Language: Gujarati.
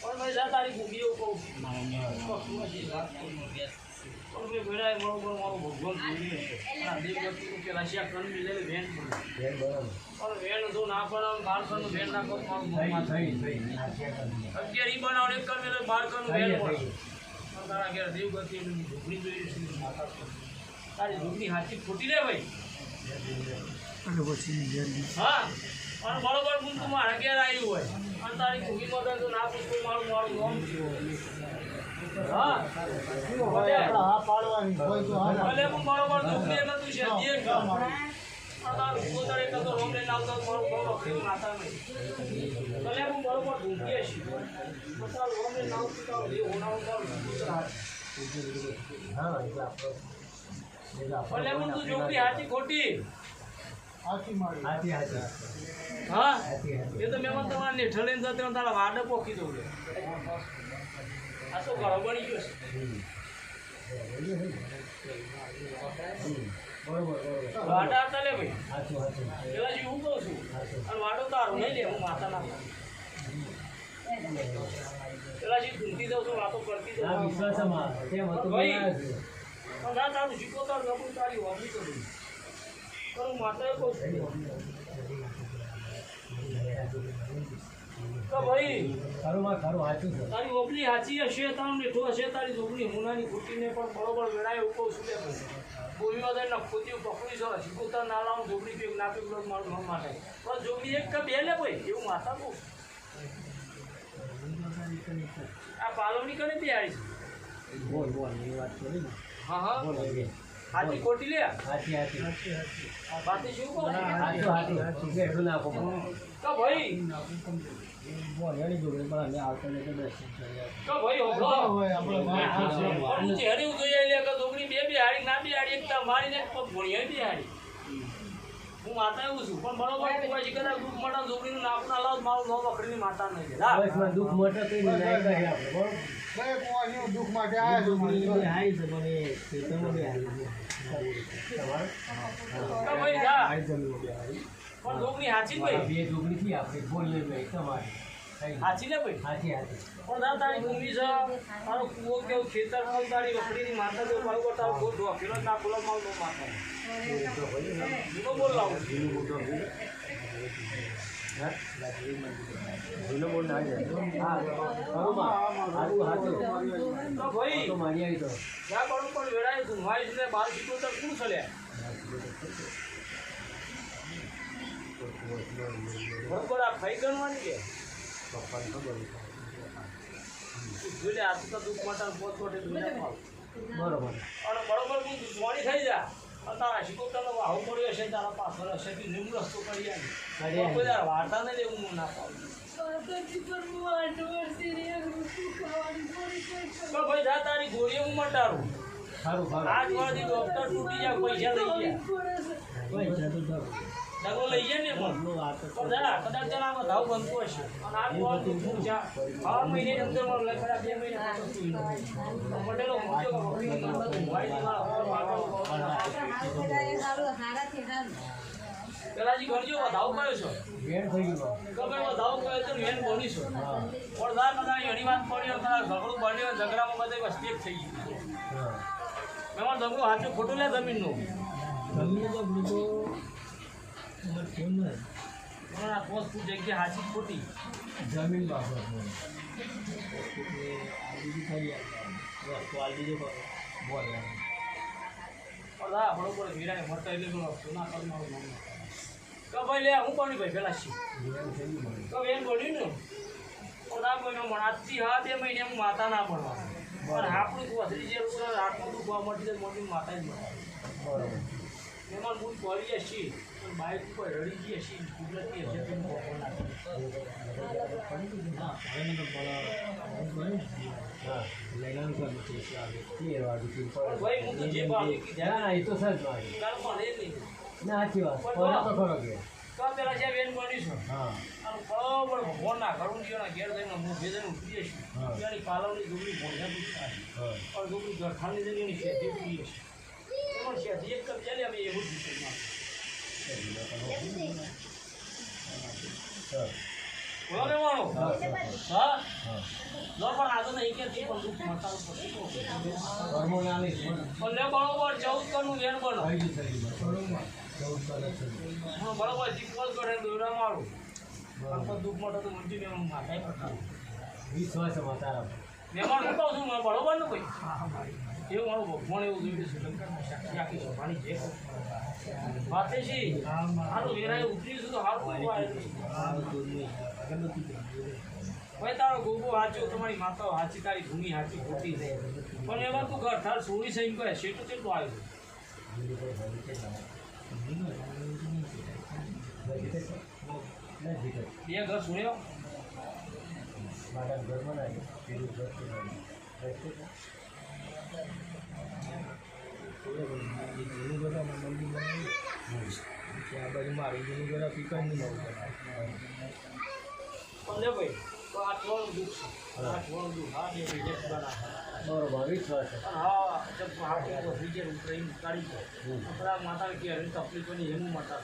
મોંમાં ઈ બનાવો એક કણ બાર કણનું વેન પડે તારા ઘેર દેવગતિ એની ઝૂંપડી જોઈ. તારી ઝૂંપડી હાથી ખોટી રે ભાઈ હા અને બરોબર હું તું મારા ઘેર આવ્યું હોય. અને તારી ભૂખી મદદ તો ના પૂછું મારું મારું નામ હા ભલે હું તું છે જે કર. અને તારું પોતાને એક તો રોમને લાવતો મારું. બહુ અખરી માતા નહીં ભલે હું? બરોબર ઝૂંપડીએ છીએ પણ તારું રોમને લાવતું તારું દેવ હોનારું તારું પુત્ર હાથ. ભલે હું તું ઝૂંપડી હાચી ખોટી હા એ તો મેં તમારા નેઠળ રહ્યો, તારા વાડે પોખી દઉં લે. આ ઘરો બની ગયો વાડા હતા લે ભાઈ. પેલા જે હું કહું છું. અને વાડો તારું નહીં લે હું માતા ના પેલા જે ધૂંધી દઉં છું વાતો કરતી દઉં પણ ના તારું શીખો તારું નકરું તારી હોબી તો નહીં. પણ હું માતાએ કહું છું કે ભાઈ તારી ઓપલી સાચી હશે તારું નેઠું હશે તારી છોકરી મુનાની પણ બરોબર એવું કહું છું ભાઈ બોલીઓ દે ને ખોટી પકડી ના લાવું છોકરી પેક ના પેક મારું માટે પણ છોકરી એક કે બે ભાઈ એવું માતા કહું આ પાલવની કને બિહારી છે હા હા. હાથી ખોટી લે? બાતી શું કહું કે ભાઈ. કે ભાઈ હોભળો. પણ હું ચહેરે હું જોઈ આવેલી કે છોકરી બે બિહારી ના બિહારી એક મારીને એક પગ ભોણિયાએ બિહારી હું માતા એવું છું. પણ બરોબર પછી કદાચ દુઃખ મોટા છોકરીનું નામ ના લાવ મારું નો વખરીની માતા નહીં. દુઃખ મોટો કઈ નહીં કરી આપણે બરોબર? દુઃખ માટે આવ્યા છો મને એ ખેતરમાં બી છે. ભાઈ બી. પણ છોકરી હાચી ભાઈ. બેથી આપણે બોલીએ ભાઈ તમારે. કઈ હાચી ને ભાઈ? હાચી હાચી. પણ ના તારી ભૂમિ છે તારો કુવો કેવું ખેતર પણ તારી વખરીની માતા તો પાડો તારો ગોળ ઢોકેલો જ ના ફૂલો માલ નો માતા હું? બોલ લાવું છું. હા બરોબર. હારું તો ભાઈ તો મારી આવી તો. જ્યાં પણ પણ વેળાએ ધુમાઈ ને બાર શીખો તો શું બરોબર આ ફાઈ ગણવાની કે? જોઈ લે આ તો દુઃખ માટે પોત પાવ. બરોબર અને બરોબર તું મોડી થઈ જા તારા શીખો તને વાહુ પડ્યો હશે તારા પાછળ હશે કે નિમ રસ્તો કરી આવી. કોઈ વાર્તા નહીં લેવું હું ના પાડું ભાઈ જા તારી ગોળીએ હું સારું સારું આજ વાળી ડોક્ટર તૂટી જાય પૈસા લઈ ગયા પૈસા તો દગો લઈ જાય ને? પણ જરા કદાચ જરા આમાં ધાવ બનતો હશે. અને આ છે આ મહિને અંદર લખડા બે મહિને. પટેલો પેલાજી કરજો વધાવ કયો છો? વેણ થઈ ગયો ગમે વધાવ કયો તો વેણ બોલી છો. પણ દાદા કદાચ એની વાત પડી તારા ઝઘડું પડ્યો ઝઘડામાં બધે વસ્તી થઈ ગઈ મેં દગડું હાથું ખોટું લે જમીનનું? જમીન તો જગ્યા હાચી ખોટી? જમીન હું હા હું માતા ના પડવા પણ આપણું વધરી જે હાથમાં દુખવા મળી મોટી માતા જ મળવા એમાં મૂળ પડી પણ બાઇક ઉપર રડી ગઈ હશે કુદરતી હશે તો સાચી વાત ખરો કે તો પેલા છે હા. અને બરોબર કરું જીવના ઘેર થઈને હું જઈશ ત્યાંની પાલવની ડુંગળી ભોંજા પણ એની શેઠી ઉઠી એમાં શેઠી એક કબજા ચાલે અમે એવું જ ને હા હા હા પણ આ તો નહીં કે તું ના લઈશ પણ લે બરોબર ચૌદ કનું વેણ બનો હું બરોબર ચીપોસ કરે દોરા મારું પણ દુઃખ મટો તો મંજી મેં માથાય પટાવું વિશ્વાસ છે. તારા મહેમાન હું કહું છું બરોબર ને ભાઈ એવું મારું ભગવાન એવું જોયું શ્રીલંકામાં છે સારું વેરાય ઉતરી છું તો સારું ભાઈ, તારો ગોગો હાચો, તમારી માતાઓ હાચી, તારી ભૂમિ હાચી, ખોટી છે. પણ એમાં તું ઘર ઠાર સોળી સહી કહે શેઠું કેટલું આવ્યું બે ઘર સુણ્યો. ત્યાં બાજુ મારું જૂનું ઘર આ પીકણની નવું લે ભાઈ તો આ થોડું દુઃખ છે. આ થોડું દુઃખ હા બે રિજેક્ટ બરોબર વિશ્વાસ છે હા જબ હાથ ઉતરી જાય ઉતરી કાઢી જાય આપણા માતા કે તકલીફ નહીં એનું માતા